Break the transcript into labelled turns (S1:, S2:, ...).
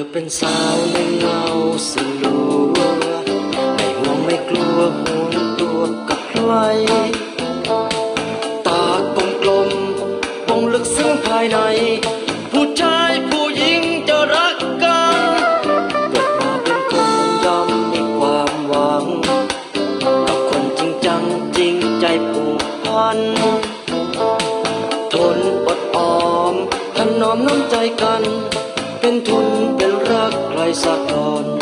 S1: อเป็นสาวในเงาสลัวไม่ห่วงไม่กลัวห่วงตัวกับใครตากลมกลมๆปงลึกซึ้งภายใน ผู้ชายผู้หญิงจะรักกันเกิดมาเป็นคนยอมมีความหวังกับคนจริงจังจริงใจผูกพันทนอดออมถนอมน้ำใจกัน เป็นทุนเป็น รักใครสักคน